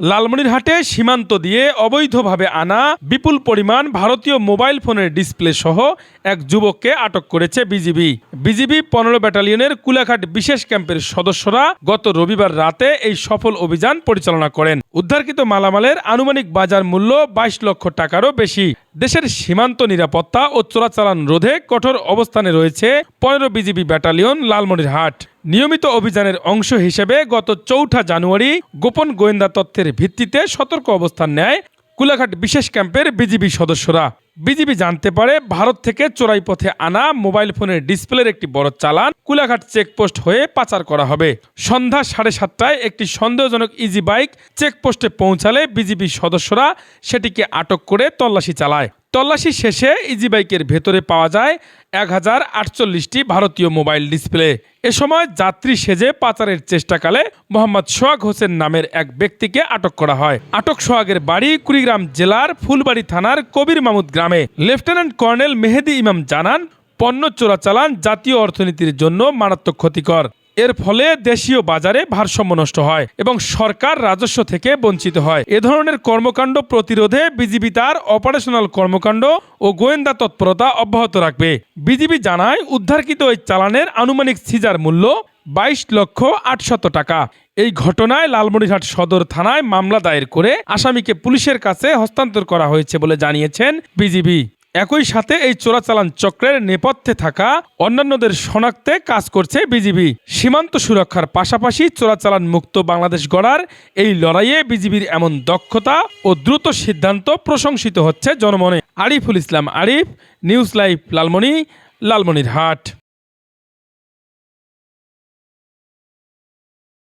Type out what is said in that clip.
লালমনিরহাটে সীমান্ত দিয়ে অবৈধভাবে আনা বিপুল পরিমাণ ভারতীয় মোবাইল ফোনের ডিসপ্লে সহ এক যুবককে আটক করেছে বিজিবি। বিজিবি পনেরো ব্যাটালিয়নের কুলাঘাট বিশেষ ক্যাম্পের সদস্যরা গত রবিবার রাতে এই সফল অভিযান পরিচালনা করেন। উদ্ধারকৃত মালামালের আনুমানিক বাজার মূল্য বাইশ লক্ষ টাকারও বেশি। দেশের সীমান্ত নিরাপত্তা ও চোরাচালান রোধে কঠোর অবস্থানে রয়েছে পনেরো বিজিবি ব্যাটালিয়ন লালমনিরহাট। নিয়মিত অভিযানের অংশ হিসেবে গত চৌঠা জানুয়ারি গোপন গোয়েন্দা তথ্যের ভিত্তিতে সতর্ক অবস্থান নেয় কুলাঘাট বিশেষ ক্যাম্পের বিজিবি সদস্যরা। বিজিবি জানতে পারে, ভারত থেকে চোরাই পথে আনা মোবাইল ফোনের ডিসপ্লের একটি বড় চালান কুলাঘাট চেকপোস্ট হয়ে পাচার করা হবে। সন্ধ্যা সাড়ে সাতটায় একটি সন্দেহজনক ইজি বাইক চেকপোস্টে পৌঁছালে বিজিবি সদস্যরা সেটিকে আটক করে তল্লাশি চালায়। তল্লাশি শেষে ইজি বাইকের ভেতরে পাওয়া যায় এক হাজার আটচল্লিশটি ভারতীয় মোবাইল ডিসপ্লে। এ সময় যাত্রী সেজে পাচারের চেষ্টাকালে মোহাম্মদ সোহাগ হোসেন নামের এক ব্যক্তিকে আটক করা হয়। আটক সোহাগের বাড়ি কুড়িগ্রাম জেলার ফুলবাড়ি থানার কবির মামুদ গ্রামে। লেফটেন্যান্ট কর্নেল মেহেদি ইমাম জানান, পণ্য চোরাচালান জাতীয় অর্থনীতির জন্য মারাত্মক ক্ষতিকর। এর ফলে দেশীয় বাজারে ভারসাম্য নষ্ট হয় এবং সরকার রাজস্ব থেকে বঞ্চিত হয়। এ ধরনের কর্মকাণ্ড প্রতিরোধে বিজিবি তার অপারেশনাল কর্মকাণ্ড ও গোয়েন্দা তৎপরতা অব্যাহত রাখবে। বিজিবি জানায়, উদ্ধারকৃত এই চালানের আনুমানিক সিজার মূল্য বাইশ লক্ষ আটশত টাকা। এই ঘটনায় লালমনিরহাট সদর থানায় মামলা দায়ের করে আসামিকে পুলিশের কাছে হস্তান্তর করা হয়েছে বলে জানিয়েছেন বিজিবি। একই সাথে এই চোরাচালান চক্রের নেপথ্যে থাকা অন্যান্যদের শনাক্তে কাজ করছে বিজিবি। সীমান্ত সুরক্ষার পাশাপাশি চোরাচালান মুক্ত বাংলাদেশ গড়ার এই লড়াইয়ে বিজিবির এমন দক্ষতা ও দ্রুত সিদ্ধান্ত প্রশংসিত হচ্ছে জনমনে। Ariful Islam Arif, news live Lalmoni, Lalmonirhat.